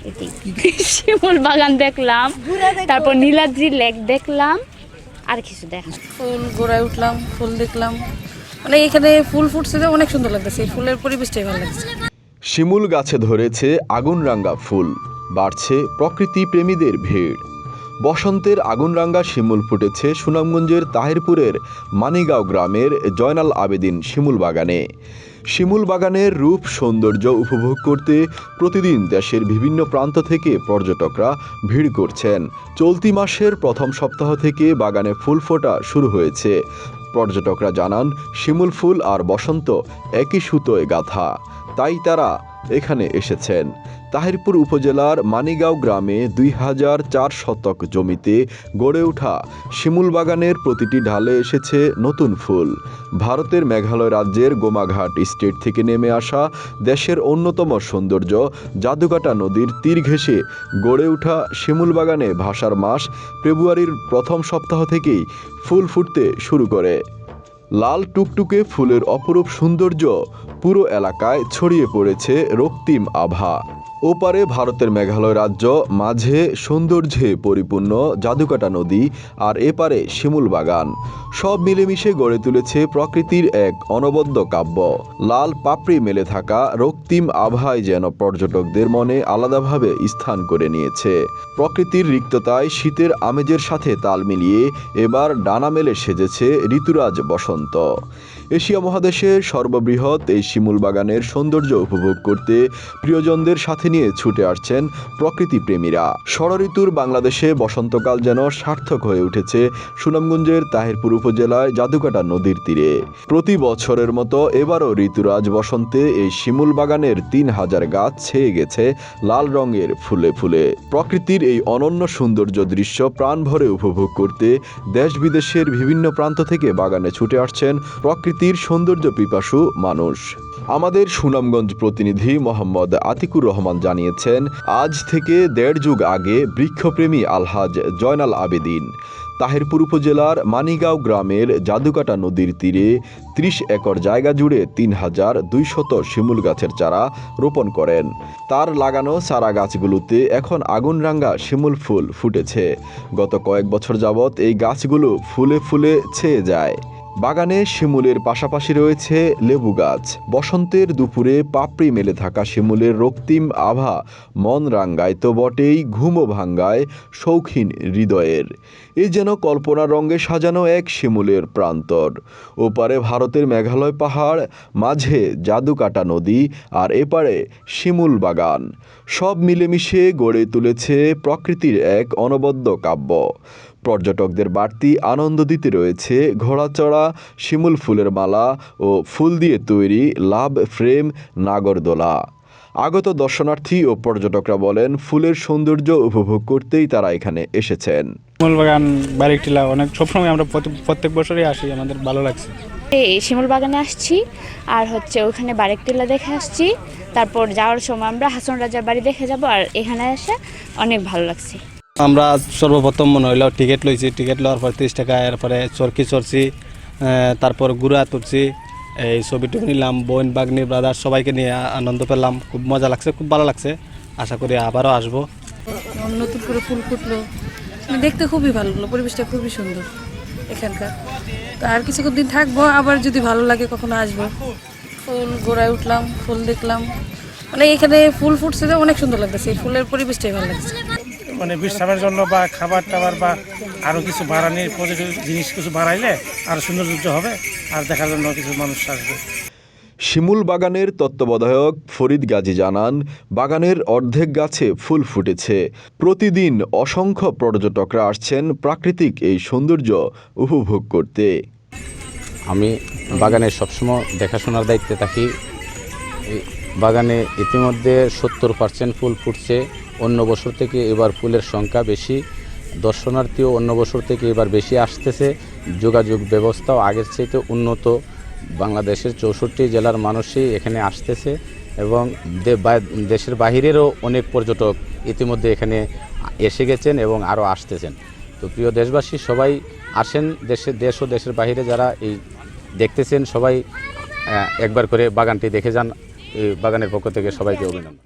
শিমুল বাগান দেখলাম তারপর নীলাদ্রি লেক দেখলাম আর কিছু দেখ ফুল গোড়ায় উঠলাম ফুল দেখলাম। মানে এখানে ফুল ফুটছে যে অনেক সুন্দর লাগতেছে এই ফুলের পরিবেশটাই ভালো লাগছে। শিমুল গাছে ধরেছে আগুন আগুনরাঙ্গা ফুল বাড়ছে প্রকৃতি প্রেমীদের ভিড়। বসন্তের আগুনরাঙ্গা শিমুল ফুটেছে সুনামগঞ্জের তাহিরপুরের মানিগাঁও গ্রামের জয়নাল আবেদিন শিমুল বাগানে। শিমুল বাগানের রূপ সৌন্দর্য উপভোগ করতে প্রতিদিন দেশের বিভিন্ন প্রান্ত থেকে পর্যটকরা ভিড় করছেন। চলতি মাসের প্রথম সপ্তাহ থেকে বাগানে ফুল ফোটা শুরু হয়েছে। পর্যটকরা জানান, শিমুল ফুল আর বসন্ত একই সুতোয় গাথা। তাই তারা এখানে এসেছেন। তাহিরপুর উপজেলার মানিগাঁও গ্রামে দুই হাজার চার শতক জমিতে গড়ে ওঠা শিমুল বাগানের প্রতিটি ঢালে এসেছে নতুন ফুল। ভারতের মেঘালয় রাজ্যের গোমাঘাট স্টেট থেকে নেমে আসা দেশের অন্যতম সৌন্দর্য জাদুকাটা নদীর তীর ঘেঁষে গড়ে ওঠা শিমুল বাগানে ভাসার মাস ফেব্রুয়ারির প্রথম সপ্তাহ থেকেই ফুল ফুটতে শুরু করে। লাল টুকটুকে ফুলের অপরূপ সৌন্দর্য পুরো এলাকায় ছড়িয়ে পড়েছে রক্তিম আভা। ওপারে ভারতের মেঘালয় রাজ্য, মাঝে সৌন্দর্যে পরিপূর্ণ জাদুকাটা নদী আর এপারে শিমুল বাগান। সব মিলেমিশে গড়ে তুলেছে প্রকৃতির এক অনবদ্য কাব্য। লাল পাপড়ি মেলে থাকা রক্তিম আভায় যেন পর্যটকদের মনে আলাদাভাবে স্থান করে নিয়েছে। প্রকৃতির রিক্ততায় শীতের আমেজের সাথে তাল মিলিয়ে এবার ডানা মেলে সেজেছে ঋতুরাজ বসন্ত। এশিয়া মহাদেশের সর্ববৃহৎ এই শিমুল বাগানের সৌন্দর্য উপভোগ করতে প্রিয়জনদের সাথে নিয়ে ছুটে আসছেন প্রকৃতি প্রেমীরা। ষড়ঋতুর বাংলাদেশে বসন্তকাল যেন সার্থক হয়ে উঠেছে সুনামগঞ্জের তাহিরপুর উপজেলায় জাদুকাটা নদীর তীরে। প্রতি বছরের মতো এবারও ঋতুরাজ বসন্তে এই শিমুল বাগানের তিন হাজার গাছ ছেয়ে গেছে লাল রঙের ফুলে ফুলে। প্রকৃতির এই অনন্য সৌন্দর্য দৃশ্য প্রাণ ভরে উপভোগ করতে দেশ বিদেশের বিভিন্ন প্রান্ত থেকে বাগানে ছুটে আসছেন প্রকৃতির সৌন্দর্য পিপাসু মানুষ। আমাদের সুনামগঞ্জ প্রতিনিধি মোহাম্মদ আতিকুর রহমান জানিয়েছেন, আজ থেকে দেড় যুগ আগে বৃক্ষপ্রেমী আলহাজ জয়নাল আবেদিন। তাহিরপুর উপজেলার মানিগাঁও গ্রামের জাদুকাটা নদীর তীরে ত্রিশ একর জায়গা জুড়ে তিন হাজার দুইশত শিমুল গাছের চারা রোপণ করেন। তার লাগানো চারা গাছগুলোতে এখন আগুনরাঙ্গা শিমুল ফুল ফুটেছে। গত কয়েক বছর যাবৎ এই গাছগুলো ফুলে ফুলে ছেয়ে যায়। বাগানে শিমুলের পাশাপাশি রয়েছে লেবু গাছ। বসন্তের দুপুরে পাপড়ি মেলে থাকা শিমুলের রক্তিম আভা মন রাঙ্গায় তো বটেই ঘুমো ভাঙ্গায় শৌখিন হৃদয়ের। এ যেন কল্পনা রঙে সাজানো এক শিমুলের প্রান্তর। ওপারে ভারতের মেঘালয় পাহাড়, মাঝে জাদুকাটা নদী আর এপারে শিমুল বাগান। সব মিলেমিশে গড়ে তুলেছে প্রকৃতির এক অনবদ্য কাব্য। পর্যটকদের বাড়তি আনন্দ দিতে রয়েছে ঘোড়াচড়া শিমুল ফুলের মালা ও ফুল দিয়ে তৈরি লাভ ফ্রেম নাগরদোলা। আগত দর্শনার্থী ও পর্যটকরা বলেন ফুলের সৌন্দর্য উপভোগ করতেই তারা এখানে এসেছেন। শিমুল বাগান টিলা অনেক সবসময় আমরা প্রত্যেক বছরই আসি আমাদের ভালো লাগছে। এই শিমুল বাগানে আসছি আর হচ্ছে ওখানে বারেকটিলা দেখে আসছি তারপর যাওয়ার সময় আমরা হাসন রাজার বাড়ি দেখে যাব আর এখানে এসে অনেক ভালো লাগছে। আমরা সর্বপ্রথম মনে হইল টিকিট লইছি টিকিট লওয়ার পর তিরিশ টাকা, এরপরে চরকি চড়ছি তারপর গুড়া তুলছি। এই ছবিটুকু নিলাম, বোন, বাগনি ব্রাদার সবাইকে নিয়ে আনন্দ পেলাম, খুব মজা লাগছে, খুব ভালো লাগছে। আশা করি আবারও আসব। নতুন করে ফুল ফুটলো। মানে দেখতে খুবই ভালো লাগল, পরিবেশটা খুবই সুন্দর এখানকার। তো আর কিছুক্ষণ দিন থাকব, আবার যদি ভালো লাগে কখনো আসব। ফুল গোড়ায় উঠলাম, ফুল দেখলাম। মানে এখানে ফুল ফুটছে অনেক সুন্দর লাগতেছে, এই ফুলের পরিবেশটাই ভালো লাগছে। মানে বিশ্রামের জন্য বা খাবার টাবার বা আরও কিছু বাড়ানির পজিটিভ জিনিস কিছু বাড়াইলে আরও সৌন্দর্য হবে আর দেখার জন্য কিছু মানুষ আসবে। শিমুল বাগানের তত্ত্বাবধায়ক ফরিদ গাজী জানান বাগানের অর্ধেক গাছে ফুল ফুটেছে। প্রতিদিন অসংখ্য পর্যটকরা আসছেন প্রাকৃতিক এই সৌন্দর্য উপভোগ করতে। আমি বাগানের সবসময় দেখাশোনার দায়িত্বে থাকি। বাগানে ইতিমধ্যে সত্তর পার্সেন্ট ফুল ফুটছে। অন্য বছর থেকে এবার ফুলের সংখ্যা বেশি। দর্শনার্থীও অন্য বছর থেকে এবার বেশি আসতেছে। যোগাযোগ ব্যবস্থাও আগের চাইতে উন্নত। বাংলাদেশের চৌষট্টি জেলার মানুষই এখানে আসতেছে এবং দেশের বাহিরেরও অনেক পর্যটক ইতিমধ্যে এখানে এসে গেছেন এবং আরও আসতেছেন। তো প্রিয় দেশবাসী, সবাই আসেন দেশে দেশ ও দেশের বাইরে যারা এই দেখতেছেন, সবাই একবার করে বাগানটি দেখে যান। বাগানের পক্ষ থেকে সবাইকে অভিনন্দন।